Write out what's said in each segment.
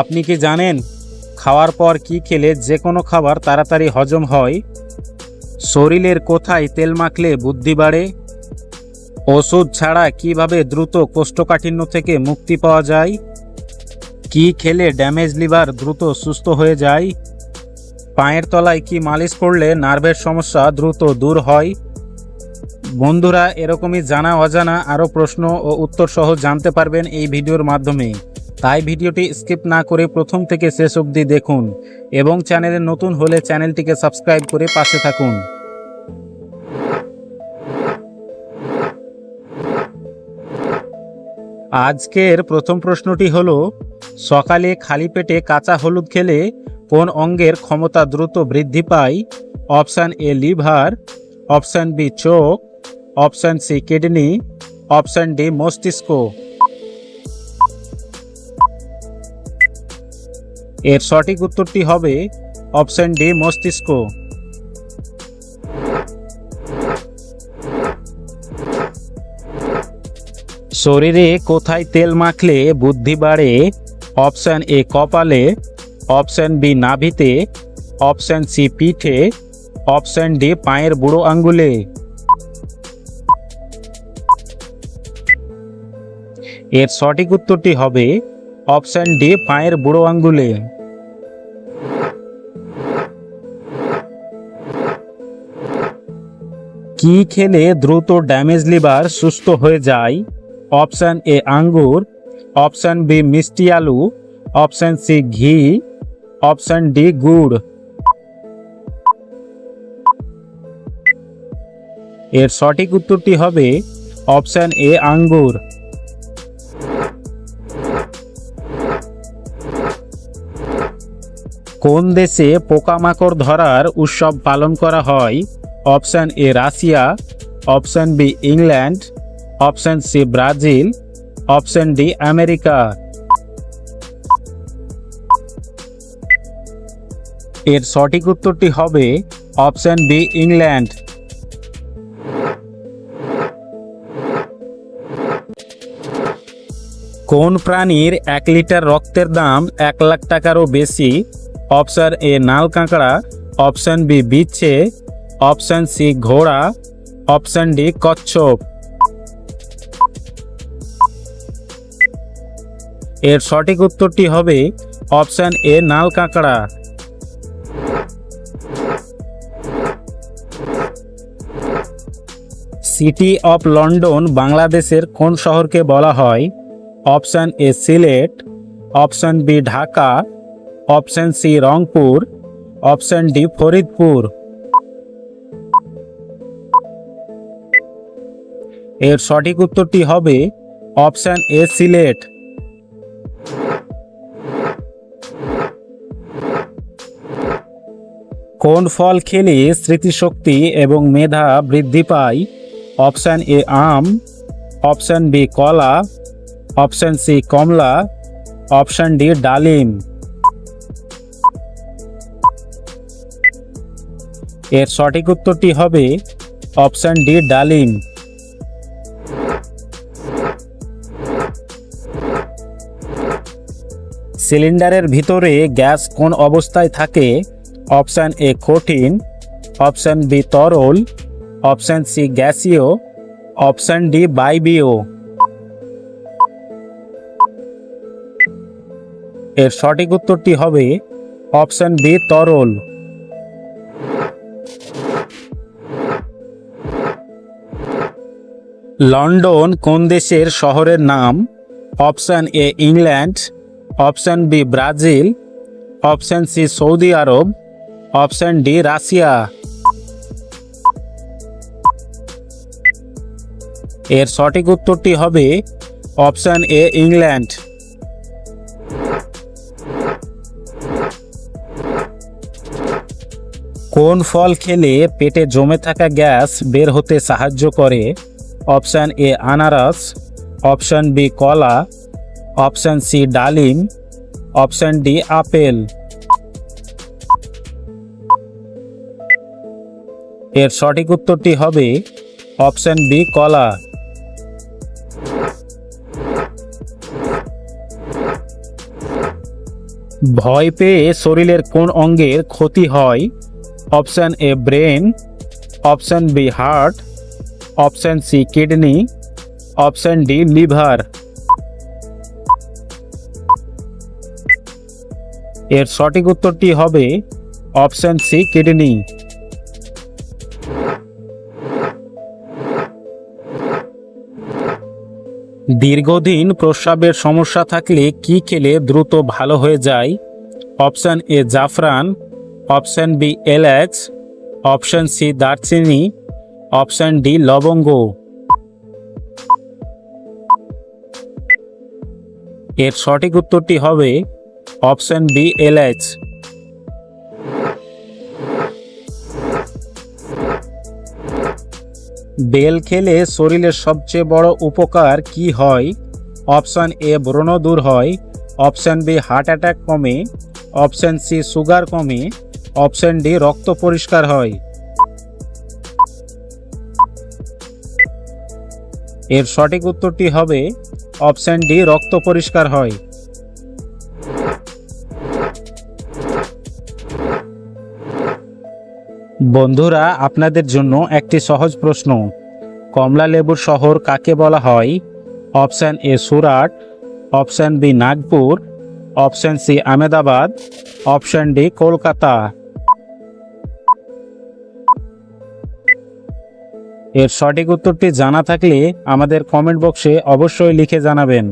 আপনি কি জানেন খাওয়ার পর কি খেলে যে কোনো খাবার তাড়াতাড়ি হজম হয়? শরীরের কোথায় তেল মাখলে বুদ্ধি বাড়ে? ওষুধ ছাড়া কীভাবে দ্রুত কোষ্ঠকাঠিন্য থেকে মুক্তি পাওয়া যায়? কি খেলে ড্যামেজ লিভার দ্রুত সুস্থ হয়ে যায়? পায়ের তলায় কি মালিশ করলে নার্ভের সমস্যা দ্রুত দূর হয়? বন্ধুরা, এরকমই জানা অজানা আরও প্রশ্ন ও উত্তর সহ জানতে পারবেন এই ভিডিওর মাধ্যমে। তাই ভিডিওটি স্কিপ না করে প্রথম থেকে শেষ অবধি দেখুন এবং চ্যানেলে নতুন হলে চ্যানেলটিকে সাবস্ক্রাইব করে পাশে থাকুন। আজকের প্রথম প্রশ্নটি হলো, সকালে খালি পেটে কাঁচা হলুদ খেলে কোন অঙ্গের ক্ষমতা দ্রুত বৃদ্ধি পায়? Option A liver, option B চোখ, option C kidney, option D মস্তিষ্ক। এর সঠিক উত্তরটি হবে অপশান ডি, মস্তিষ্ক। শরীরে কোথায় তেল মাখলে বুদ্ধি বাড়ে? অপশান এ, কপালে। অপশান বি, নাভিতে। অপশান সি, পিঠে। অপশান ডি, পায়ের বুড়ো আঙ্গুলে। এর সঠিক উত্তরটি হবে অপশান ডি, পায়ের বুড়ো আঙ্গুলে। কি খেলে দ্রুত ড্যামেজ লিভার সুস্থ হয়ে যায়? অপশান এ, আঙ্গুর। অপশান বি, মিষ্টি আলু। অপশান সি, ঘি। অপশান ডি, গুড়। এর সঠিক উত্তরটি হবে অপশান এ, আঙ্গুর। কোন দেশে পোকামাকড় ধরার উৎসব পালন করা হয়? Option A Russia, option B England, option C Brazil, option D America. এর সঠিক উত্তরটি হবে অপশান বি ইংল্যান্ড। কোন প্রাণীর এক লিটার রক্তের দাম এক লাখ টাকারও বেশি? অপশান এ নাল কাঁকড়া, অপশান বি বিচ্ছে, অপশান সি ঘোড়া, অপশান ডি কচ্ছপ। এর সঠিক উত্তরটি হবে অপশান এ নাল কাঁকড়া। সিটি অফ লন্ডন বাংলাদেশের কোন শহরকে বলা হয়? Option A Sylhet, option B Dhaka option C Rangpur, option D Faridpur. এর সঠিক উত্তরটি হবে অপশান এ সিলেট। কোন ফল খেলে স্মৃতিশক্তি এবং মেধা বৃদ্ধি পায়? অপশান এ আম, অপশান বি কলা, অপশান সি কমলা, অপশান ডি ডালিম। এর সঠিক উত্তরটি হবে অপশান ডি, ডালিম। সিলিন্ডারের ভিতরে গ্যাস কোন অবস্থায় থাকে? অপশান এ, কঠিন। অপশান বি, তরল। অপশান সি, গ্যাসীয়। অপশান ডি বাইবীয় এর সঠিক উত্তরটি হবে অপশান বি, তরল। লন্ডন কোন দেশের শহরের নাম? Option A England, option B Brazil, option C Saudi Arab, option D Russia. এর সঠিক উত্তরটি হবে অপশান এ ইংল্যান্ড। কোন ফল খেলে পেটে জমে থাকা গ্যাস বের হতে সাহায্য করে? অপশান এ আনারস, অপশান বি কলা, অপশান সি ডালিম, অপশান ডি আপেল। এর সঠিক উত্তরটি হবে অপশান বি কলা। ভয় পেয়ে শরীরের কোন অঙ্গের ক্ষতি হয়? Option A brain, option B heart option C, kidney, option D, liver. এর সঠিক উত্তরটি হবে অপশান সি, কিডনি। দীর্ঘদিন প্রস্রাবের সমস্যা থাকলে কি খেলে দ্রুত ভালো হয়ে যায়? অপশান এ, জাফরান, অপশান বি এলাচ অপশান সি, দারচিনি অপশান ডি, লবঙ্গ। এর সঠিক উত্তরটি হবে অপশন বি, এলাচ। বেল খেলে শরীরের সবচেয়ে বড় উপকার কি হয়? অপশান এ, ব্রণ দূর হয়। অপশান বি, হার্ট অ্যাটাক কমে। অপশন সি, সুগার কমে। অপশন ডি, রক্ত পরিষ্কার হয়। এর সঠিক উত্তরটি হবে অপশান ডি, রক্ত পরিষ্কার হয়। বন্ধুরা, আপনাদের জন্য একটি সহজ প্রশ্ন। কমলা লেবুর শহর কাকে বলা হয়? Option A, Surat. Option B, Nagpur. Option C, Ahmedabad. Option D, Kolkata. এর সঠিক উত্তরটি জানা থাকলে আমাদের কমেন্ট বক্সে অবশ্যই লিখে জানাবেন।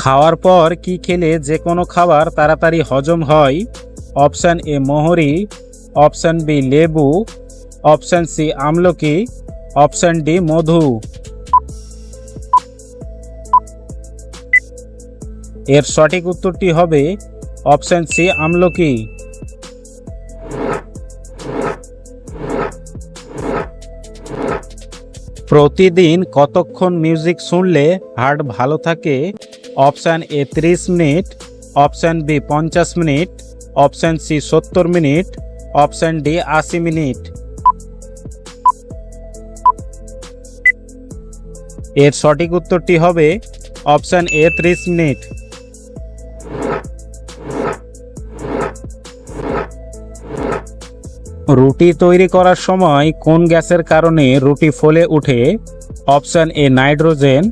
খাওয়ার পর কি খেলে যে কোনো খাবার তাড়াতাড়ি হজম হয়? অপশান এ মোহরি অপশান বি লেবু অপশান সি আমলকি অপশান ডি মধু। এর সঠিক উত্তরটি হবে অপশান সি, আমলকি। প্রতিদিন কতক্ষণ মিউজিক শুনলে হার্ট ভালো থাকে? অপশান এ, ত্রিশ মিনিট। অপশান বি, পঞ্চাশ মিনিট। অপশান সি, সত্তর মিনিট। অপশান ডি, আশি মিনিট। এর সঠিক উত্তরটি হবে অপশান এ, ত্রিশ মিনিট। রুটি তৈরি করার সময় কোন গ্যাসের কারণে রুটি ফলে ওঠে? Option A nitrogen,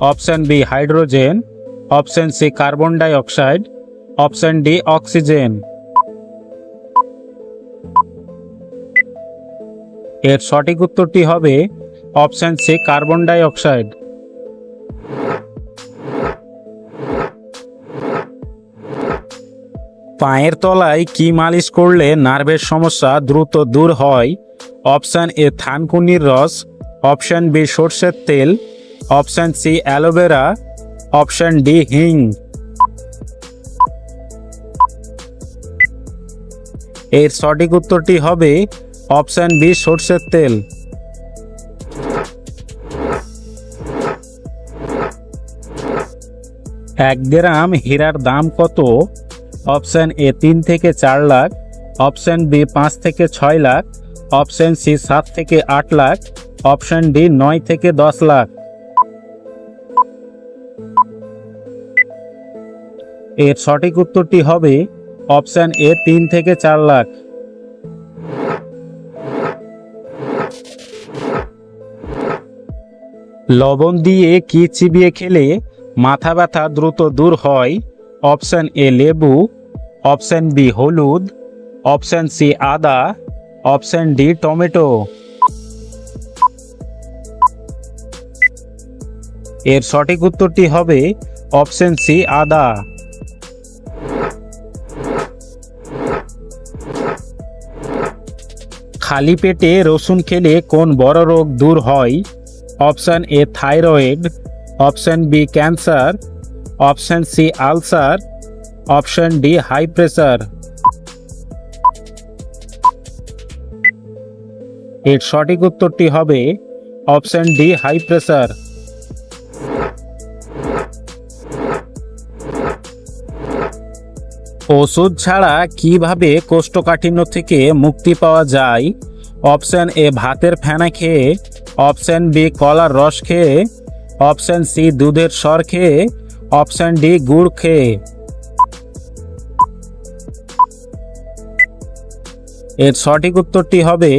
option B hydrogen, option C carbon dioxide option D oxygen. এর সঠিক উত্তরটি হবে অপশান সি কার্বন ডাই পায়ের তলায় কি মালিশ করলে নার্ভের সমস্যা দ্রুত দূর হয়? অপশান এ, থানকুনির রস। অপশান বি, সর্ষের তেল। Option C, aloe vera. Option D, হিং। এর সঠিক উত্তরটি হবে অপশান বি, সর্ষের তেল। এক গ্রাম হীরার দাম কত? অপশান এ তিন থেকে চার লাখ, অপশান বি পাঁচ থেকে ছয় লাখ, অপশান সি সাত থেকে আট লাখ, অপশান ডি নয় থেকে দশ লাখ। এর সঠিক উত্তরটি হবে অপশান এ তিন থেকে চার লাখ। লবণ দিয়ে কি চিবিয়ে খেলে মাথা ব্যথা দ্রুত দূর হয়? অপশান এ লেবু অপশান বি হলুদ, অপশান সি আদা, অপশান ডি টমেটো। এর সঠিক উত্তরটি হবে অপশান সি আদা। খালি পেটে রসুন খেলে কোন বড় রোগ দূর হয়? Option A thyroid, option B cancer, option C ulcer option D high pressure এর সঠিক উত্তরটি হবে অপশান ডি হাই প্রেসার ওষুধ ছাড়া কীভাবে কোষ্ঠকাঠিন্য থেকে মুক্তি পাওয়া যায়? অপশান এ ভাতের ফেনা খেয়ে। অপশান বি কলার রস খেয়ে। অপশন সি দুধের সর খেয়ে। অপশন ডি গুড় খেয়ে। এর সঠিক উত্তরটি হবে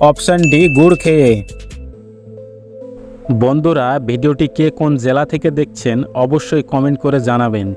অপশান ডি, গুড় খেয়ে। বন্ধুরা, ভিডিওটি কে কোন জেলা থেকে দেখছেন অবশ্যই কমেন্ট করে জানাবেন।